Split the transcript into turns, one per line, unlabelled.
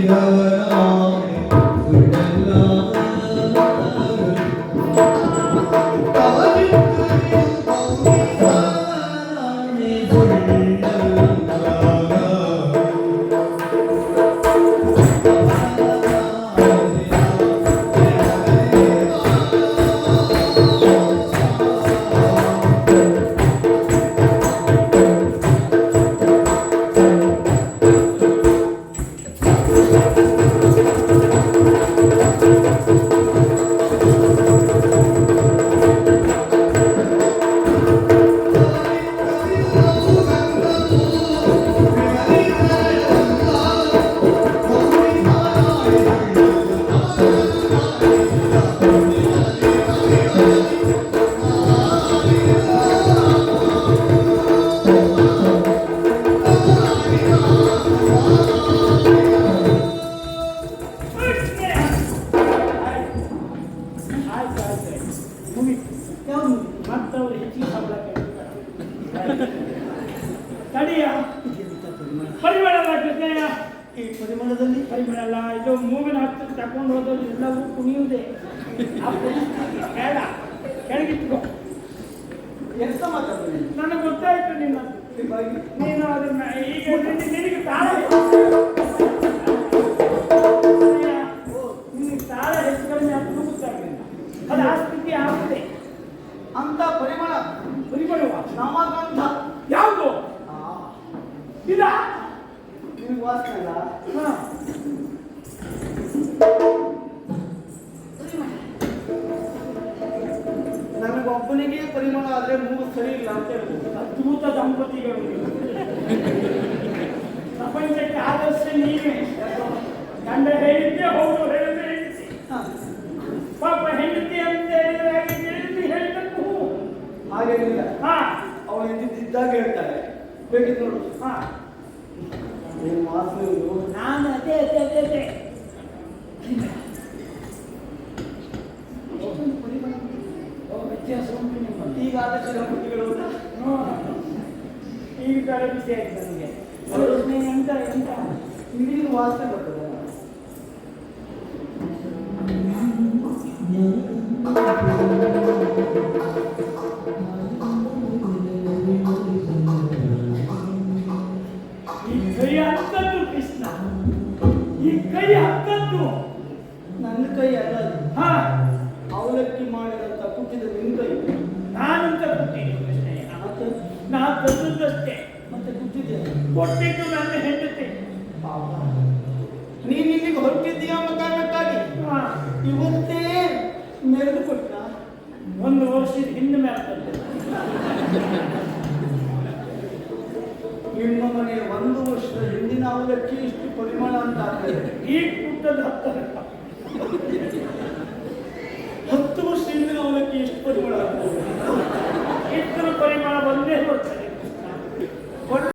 Hare
ಮತ್ತವ್ರು ಹೆಚ್ಚಿಗೆ ಸಂಬಳ ತಡಿಯ.
ಪರಿಮಳ
ಕೃಷ್ಣಯ್ಯ
ಈ ಪರಿಮಳದಲ್ಲಿ
ಪರಿಮಳ ಅಲ್ಲ ಇದು ಮೂಗಿನ ಹತ್ತು ತಗೊಂಡು ಹೋದವ್ರು ಎಲ್ಲವೂ ಕುಣಿಯುವುದೇ. ಬೇಡ. ಕೆಳಗಿಟ್ಕೋ.
ಎಂತ ಮಾತಾಡೋದು
ನನಗೆ ಗೊತ್ತಾಯ್ತು ನಿನ್ನ ನೀನು ಅದನ್ನ ಈಗ ನಿನಗೆ ತಾಳ ಪರಿಮಳವ
ನಮಗಂಧ
ಯಾವುದು
ಆ,
ಇದ
ನಿಮ್ಗೆ ವಾಸನೆ ಅಲ್ಲ
ಹಾ
ನನಗೊಬ್ಬನಿಗೆ ಪರಿಮಳ ಆದ್ರೆ ಮೂಗು ಸರಿ ಇಲ್ಲ ಅಂತ ಹೇಳ್ಬೋದು
ಅದ್ಭುತ ದಂಪತಿಗಳು ಪ್ರಪಂಚಕ್ಕೆ ಆದರ್ಶ ನೀವೇ ಗಂಡ ಹೇಳಿದ್ದೆ ಹೌದು
ಹಾಗೇನಿಲ್ಲ
ಹಾ.
ಅವಳು ಇದ್ದಿದ್ದಾಗ ಹೇಳ್ತಾರೆ ಬೇಕಿದ್ದು ನೋಡು.
ಹಾ.
ಏನು ಮಾತು?
ನಾನು ಅದೇ ಅದೇ ಅದೇ ಅದೇ. ವ್ಯತ್ಯಾಸ ಉಂಟು ನಿಮ್ಮಲ್ಲಿ.
ಈಗ
ತರ ಬಿಸಿ ಆಯ್ತು ನನಗೆ ಎಂತ ಎಂತ?
ವಾಸನೆ ಬರ್ತದೆ.
ಈ ಕೈ ಹತ್ತದ್ದು ಕೃಷ್ಣ. ಈ ಕೈ ಹತ್ತದ್ದು
ನನ್ನ ಕೈ ಅಲ್ಲ.
ಹಾ.
ಅವಲಕ್ಕಿ ಮಾಡಿದಂತ ಕುಟ್ಟಿದ ನಿನ್ನ ಕೈ.
ನಾನಂತ ಕೊಟ್ಟಿದ್ದು ಕೃಷ್ಣಯ್ಯ ನಾನು ತಂದದ್ದಷ್ಟೇ.
ಮತ್ತೆ ಕುಟ್ಟಿದ್ದೆ.
ಕೊಟ್ಟಿದ್ದು ನನ್ನ ಹೆಂಡತಿ.
ಪಾಪ. ನಿಮ್ಮ ಮನೆ ಒಂದು ವರ್ಷದ ಹಿಂದಿನ ಅವಲಕ್ಕಿ ಇಷ್ಟು ಪರಿಮಳ ಅಂತ ಆಗ್ತದೆ.
ಈ ಕುಟ್ಟದ